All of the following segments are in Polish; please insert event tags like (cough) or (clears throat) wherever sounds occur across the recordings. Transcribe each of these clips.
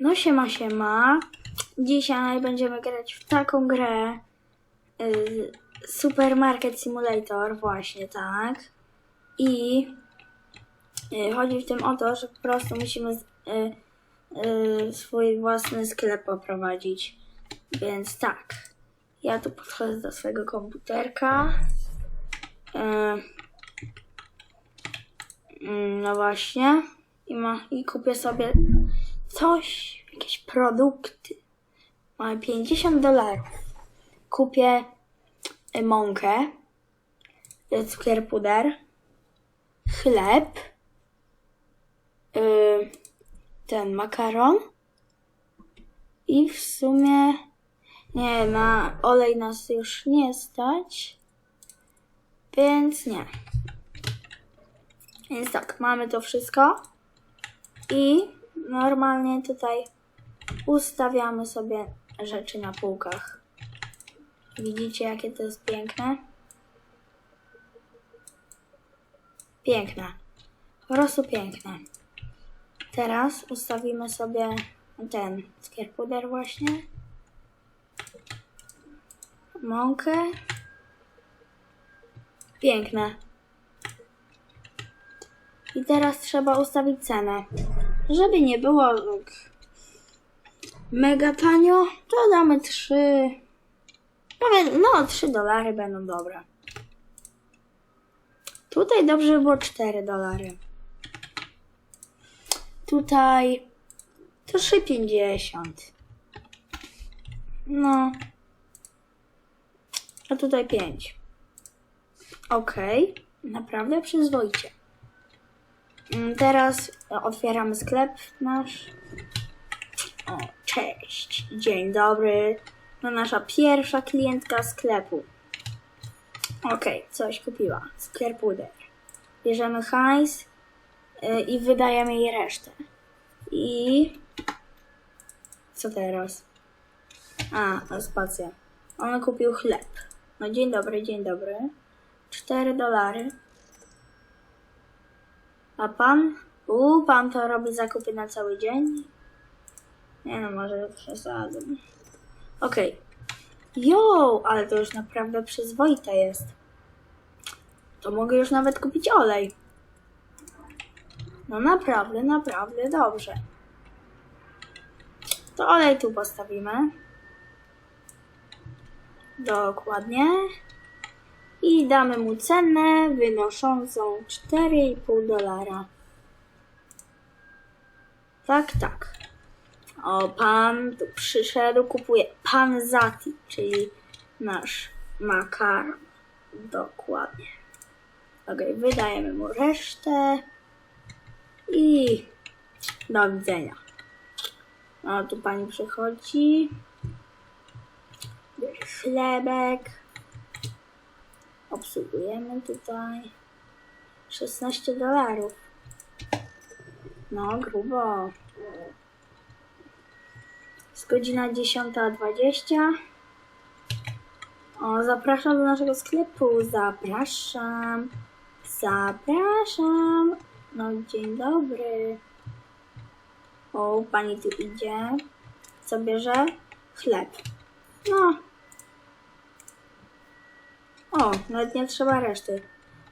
No siema, siema. Dzisiaj będziemy grać w taką grę y, Supermarket Simulator, właśnie tak. I y, chodzi w tym o to, że po prostu musimy y, y, swój własny sklep poprowadzić. Więc tak, ja tu podchodzę do swojego komputerka. Y, mm, no właśnie. I, ma, I kupię sobie coś, jakieś produkty. Mamy 50 dolarów. Kupię y, mąkę, cukier puder, chleb, y, ten makaron i w sumie nie, na olej nas już nie stać, więc nie. Więc tak, mamy to wszystko i normalnie tutaj ustawiamy sobie rzeczy na półkach. Widzicie, jakie to jest piękne? Piękne. Po prostu piękne. Teraz ustawimy sobie ten cukier puder właśnie. Mąkę. Piękne. I teraz trzeba ustawić cenę. Żeby nie było tak mega tanio, to damy 3. Powie- No, 3 dolary będą dobre. Tutaj dobrze by było 4 dolary. Tutaj to 3,50. No. A tutaj 5. Okej, naprawdę przyzwoicie. Mm, Teraz otwieramy sklep nasz. O, cześć, dzień dobry. To nasza pierwsza klientka sklepu. Okej, coś kupiła. Cukier puder. Bierzemy hajs y, i wydajemy jej resztę. I... Co teraz? A, no spacja. On kupił chleb. No dzień dobry, dzień dobry. 4 dolary. A pan? U, pan to robi zakupy na cały dzień? Nie no, może przesadzę. Okej. Jo, ale to już naprawdę przyzwoite jest. To mogę już nawet kupić olej. No naprawdę, naprawdę dobrze. To olej tu postawimy. Dokładnie. I damy mu cenę wynoszącą 4,5 dolara. Tak, tak. O, pan tu przyszedł, kupuje pan Zati, czyli nasz makaron. Dokładnie. Okej, wydajemy mu resztę i do widzenia. O, tu pani przychodzi. Bierze chlebek. Obsługujemy tutaj 16 dolarów. No, grubo. Jest godzina 10.20. O, zapraszam do naszego sklepu. Zapraszam. Zapraszam. No, dzień dobry. O, pani tu idzie. Co bierze? Chleb. No. O, nawet nie trzeba reszty.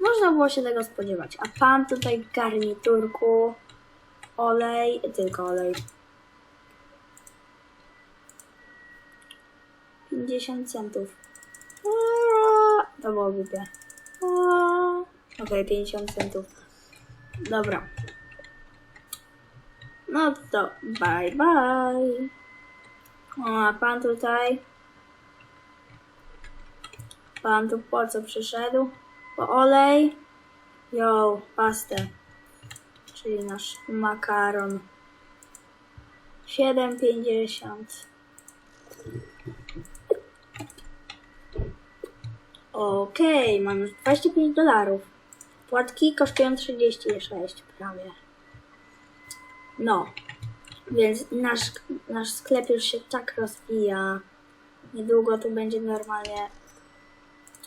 Można było się tego spodziewać. A pan tutaj garniturku. Olej, tylko olej. 50 centów. To było głupie. Okej, 50 centów. Dobra. No to bye bye. A pan tutaj. Pan tu po co przyszedł? Po olej. Jo, pastę. Czyli nasz makaron. 7,50. Okej, mam już 25 dolarów. Płatki kosztują 36 prawie. No, więc nasz, nasz sklep już się tak rozwija. Niedługo tu będzie normalnie,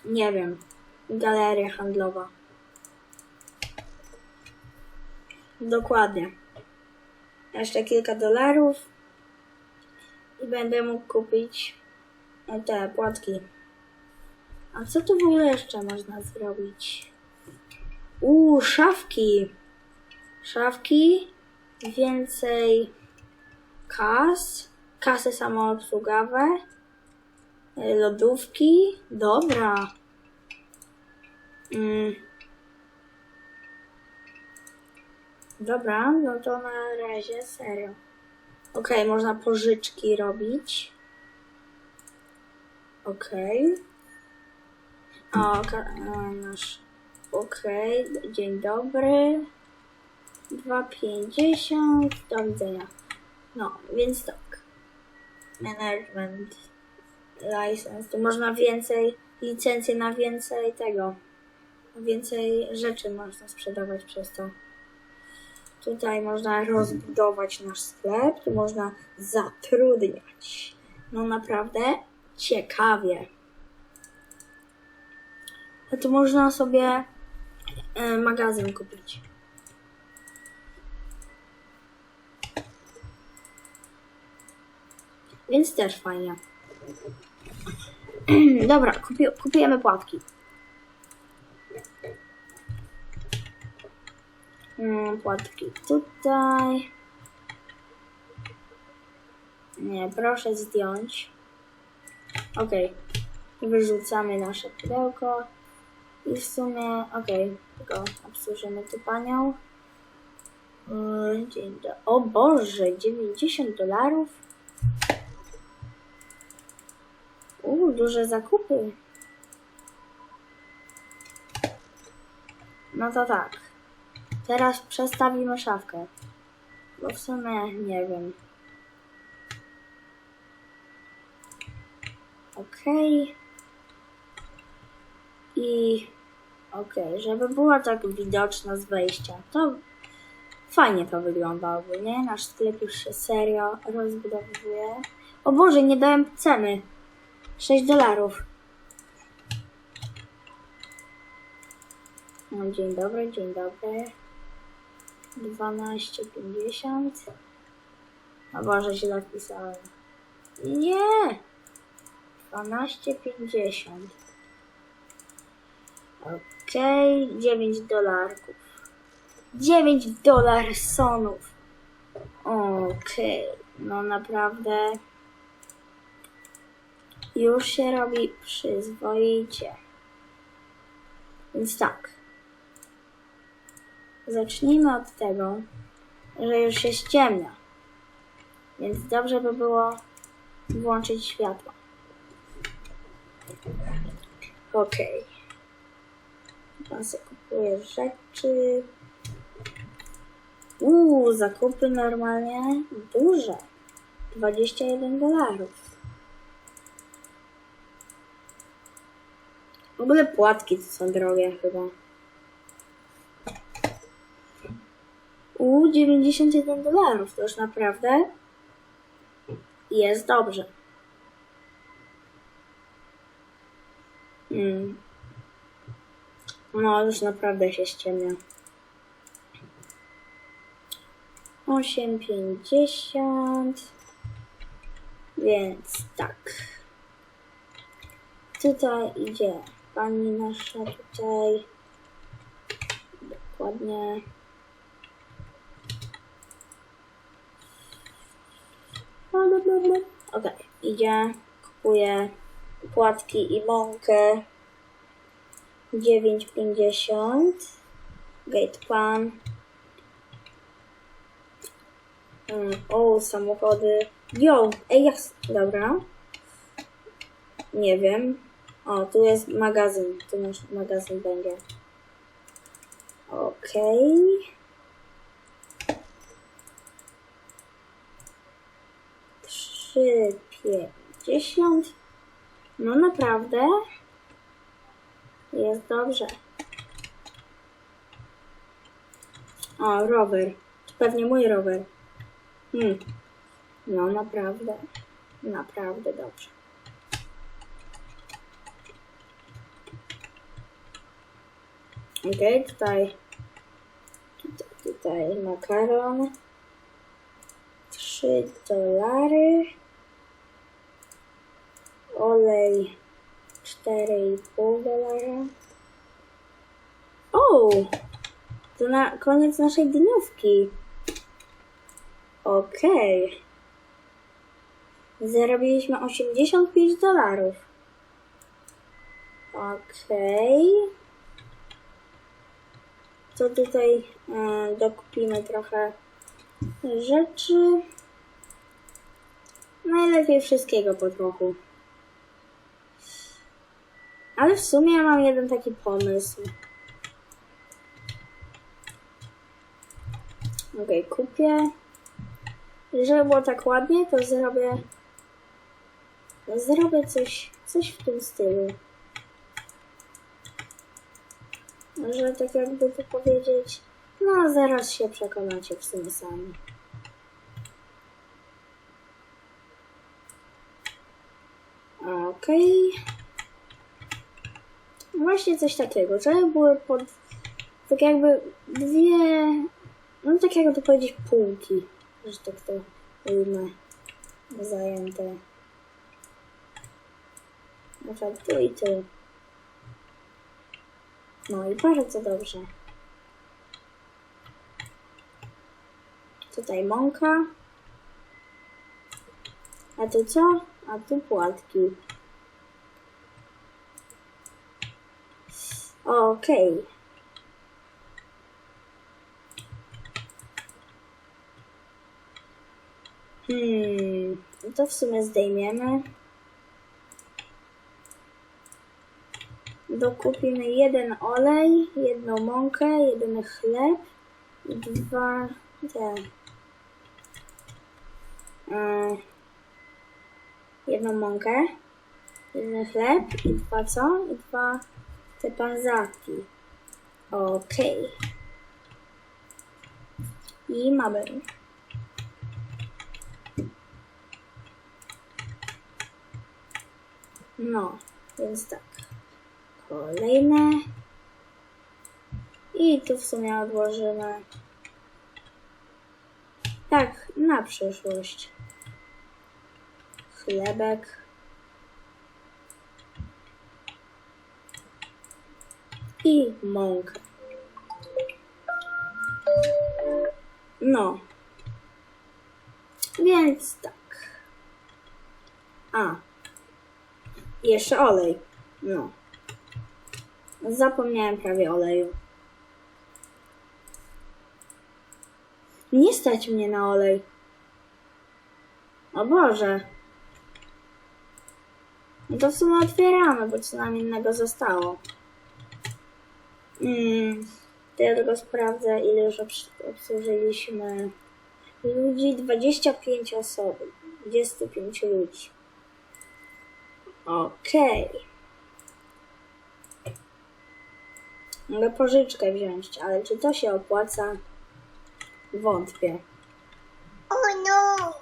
nie wiem, galeria handlowa. Dokładnie. Jeszcze kilka dolarów I będę mógł kupić te płatki. A co tu w ogóle jeszcze można zrobić? Uuu, szafki. Szafki. Więcej kas. Kasy samoobsługowe. Y, Lodówki. Dobra. Mm. Dobra, no to na razie serio. Okej, można pożyczki robić. Okej. O, ka- a, nasz. Okej, dzień dobry. 2,50. Do widzenia. No, więc tak. Management. License. Tu można więcej, licencje na więcej tego. Więcej rzeczy można sprzedawać przez to. Tutaj można rozbudować nasz sklep, tu można zatrudniać. No naprawdę ciekawie. A tu można sobie e, magazyn kupić. Więc też fajnie. (clears throat) Dobra, kupi, kupujemy płatki. Mm, płatki tutaj. Nie, proszę zdjąć. Ok. Wyrzucamy nasze pudełko. I w sumie, ok, tylko obsłużymy tu panią. Yy, Dzień do... O Boże, 90 dolarów? Uuu, duże zakupy. No to tak. Teraz przestawimy szafkę. Bo w sumie nie wiem. Okej. I okej, żeby była tak widoczna z wejścia, to fajnie to wygląda ogólnie. Nasz sklep już się serio rozbudowuje. O Boże, nie dałem ceny. 6 dolarów. No, dzień dobry, dzień dobry. 12,50. O Boże, źle wpisałem. Nie! 12,50. Okej, 9 dolarków. 9 dolarsonów. Okej, no naprawdę już się robi przyzwoicie. Więc tak. Zacznijmy od tego, że już się ściemnia. Więc dobrze by było włączyć światło. Okej. Pan sobie kupuje rzeczy. Uuu, zakupy normalnie duże. 21 dolarów. W ogóle płatki to są drogie chyba. U 91 dolarów to już naprawdę jest dobrze. Hmm. No już naprawdę się ściemnia. 8,50 Więc tak. Tutaj idzie pani nasza tutaj. Dokładnie. Ok, idzie, kupuje płatki i mąkę. 9,50 Gate pan. Mm, o, samochody. Jo, ej, jas, dobra. Nie wiem. O, tu jest magazyn. Tu nasz magazyn będzie. Okej. Trzy pięćdziesiąt. No naprawdę. Jest dobrze. O, rower. Pewnie mój rower. Hmm. No naprawdę. Naprawdę dobrze. Okej, tutaj, tutaj, tutaj makaron. 3 dolary. olej 4,5 dolara. O! To na koniec naszej dniówki. Okej. Zarobiliśmy 85 dolarów. Okej. To tutaj e, dokupimy trochę rzeczy. Najlepiej wszystkiego po trochu. Ale w sumie mam jeden taki pomysł. Okej, kupię. Żeby było tak ładnie, to zrobię. Zrobię coś, coś w tym stylu. Że tak jakby to powiedzieć. No, zaraz się przekonacie w sumie sami. Okej. Właśnie coś takiego, żeby były pod. Tak jakby dwie. No tak jakby to powiedzieć półki. Że tak to ujmę. Zajęte. Na przykład tu i tu. No i bardzo dobrze. Tutaj mąka. A tu co? A tu płatki. Okej. Hmm, to w sumie zdejmiemy. Dokupimy jeden olej, jedną mąkę, jeden chleb dwa te. E, jedną mąkę, jeden chleb i dwa co? I dwa te panzaki. Okej. I mamy. No, więc tak. Kolejne. I tu w sumie odłożymy. Tak, na przyszłość. Chlebek. I mąkę. No. Więc tak. A. Jeszcze olej. No. Zapomniałem prawie oleju. Nie stać mnie na olej. O Boże. No to w sumie otwieramy, bo co nam innego zostało. Mm, to ja tylko sprawdzę, ile już obs- obsłużyliśmy ludzi. 25 osób. 25 ludzi. Okej. Mogę pożyczkę wziąć, ale czy to się opłaca? Wątpię. Oh no!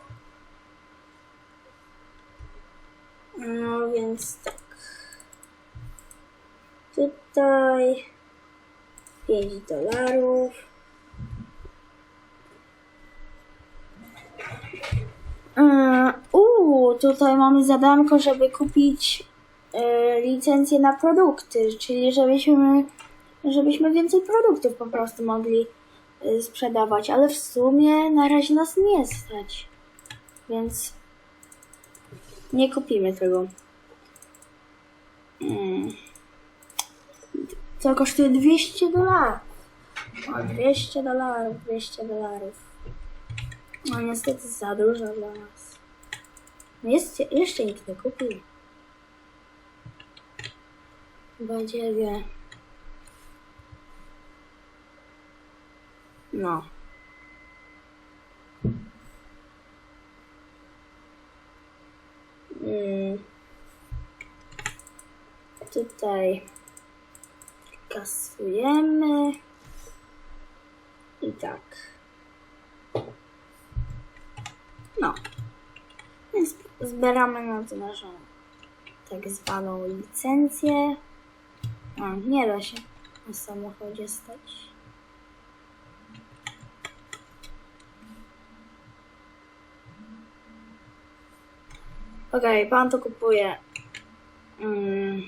No więc tak. Tutaj 5 dolarów. Yy, Uuu, tutaj mamy zadanko, żeby kupić yy, licencję na produkty, czyli żebyśmy, żebyśmy więcej produktów po prostu mogli yy, sprzedawać, ale w sumie na razie nas nie stać. Więc nie kupimy tego. Mm. To kosztuje 200 dolarów. O, 200 dolarów, 200 dolarów. No niestety za dużo dla nas. No Jest, jeszcze nikt nie kupił. Badziewie. No. Mm. Tutaj kasujemy. I tak. No. Więc zbieramy na to naszą tak zwaną licencję. A, nie da się na samochodzie stać. Okej, pan to kupuje mm,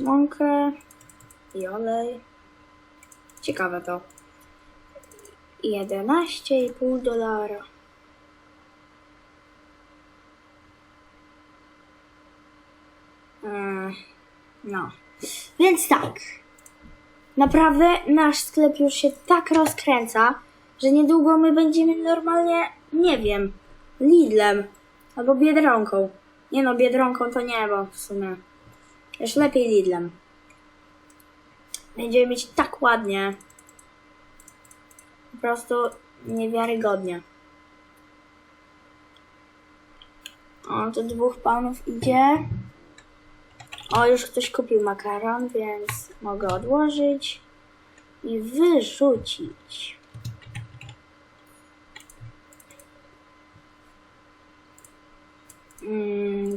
mąkę i olej. Ciekawe to. 11,5 dolara. Mm, No. Więc tak. Naprawdę nasz sklep już się tak rozkręca, że niedługo my będziemy normalnie, nie wiem, Lidlem albo Biedronką. Nie no, Biedronką to nie, bo w sumie już lepiej Lidlem. Będziemy mieć tak ładnie. Po prostu niewiarygodnie. O, tu dwóch panów idzie. O, już ktoś kupił makaron, więc mogę odłożyć i wyrzucić.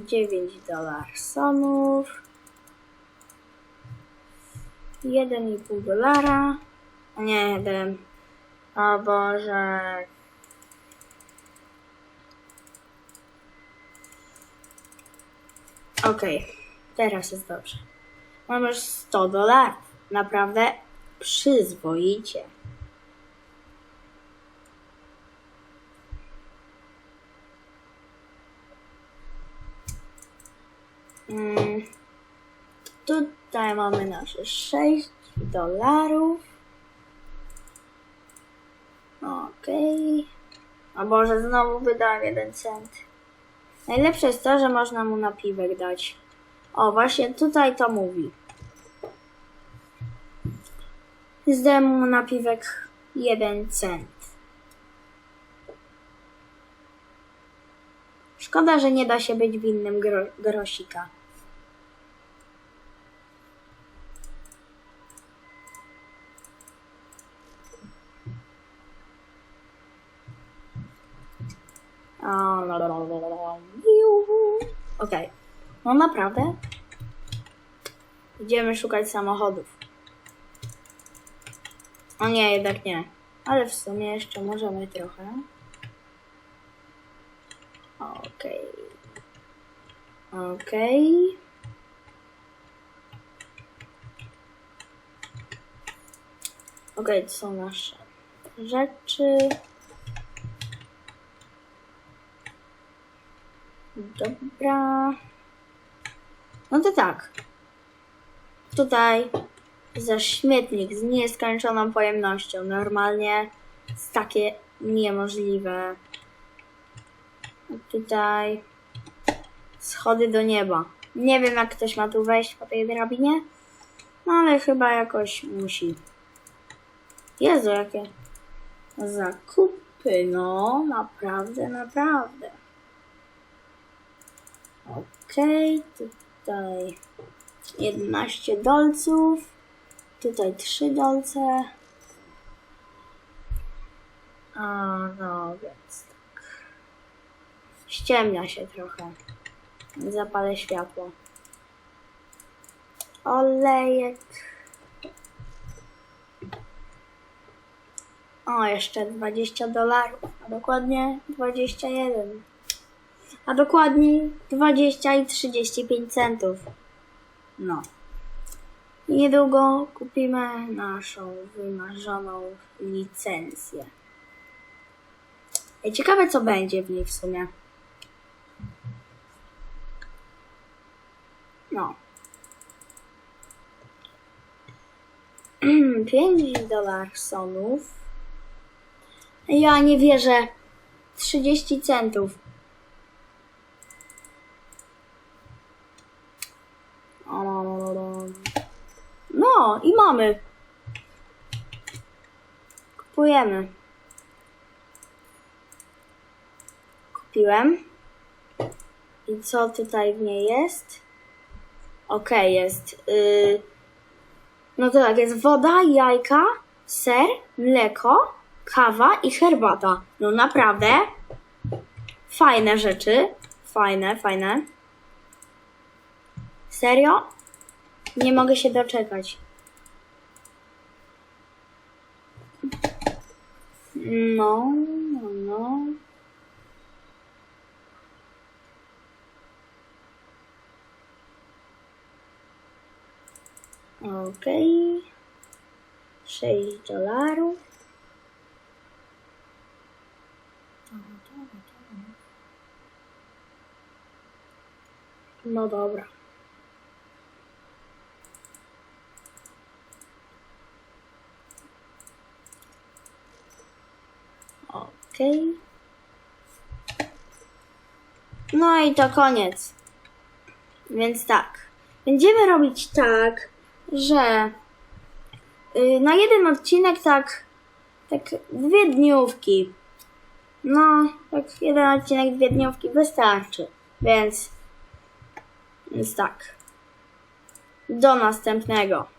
9 dolarsonów. 1,5 dolara. Nie, jeden. O Boże. Okej, teraz jest dobrze. Mam już 100 dolarów. Naprawdę przyzwoicie. Tutaj mamy nasze 6 dolarów. Okej. A Boże, znowu wydałem jeden cent. Najlepsze jest to, że można mu napiwek dać. O, właśnie tutaj to mówi. Zdałem mu napiwek jeden cent. Szkoda, że nie da się być winnym gro grosika. O, no, no, no, no, no. Juhu. Okej. No naprawdę? Idziemy szukać samochodów. O nie, jednak nie. Ale w sumie jeszcze możemy trochę. Okej. Okej. Okej, to są nasze rzeczy. Dobra. No to tak. Tutaj za śmietnik z nieskończoną pojemnością. Normalnie jest takie niemożliwe. Tutaj schody do nieba. Nie wiem, jak ktoś ma tu wejść po tej drabinie, no ale chyba jakoś musi. Jezu, jakie zakupy, no naprawdę, naprawdę. Okej, tutaj 11 dolców, tutaj 3 dolce. A, no więc tak. Ściemnia się trochę. Zapalę światło. Olejek. O, jeszcze 20 dolarów, a dokładnie 21 a dokładniej 20 i 35 centów. No. Niedługo kupimy naszą wymarzoną licencję. Ciekawe co będzie w niej w sumie. No. (clears throat) 5 dolarsonów. Ja nie wierzę. 30 centów. No i mamy. Kupujemy. Kupiłem. I co tutaj w niej jest? Okej, jest. Yy... No to tak, jest woda, jajka, ser, mleko, kawa i herbata. No naprawdę. Fajne rzeczy. Fajne, fajne. Serio? Nie mogę się doczekać. No, no, no. Okej. Okay. sześć dolarów. No dobra. No i to koniec. Więc tak. Będziemy robić tak, że y, na jeden odcinek tak, tak dwie dniówki. No, tak jeden odcinek, dwie dniówki wystarczy. Więc, więc tak. Do następnego.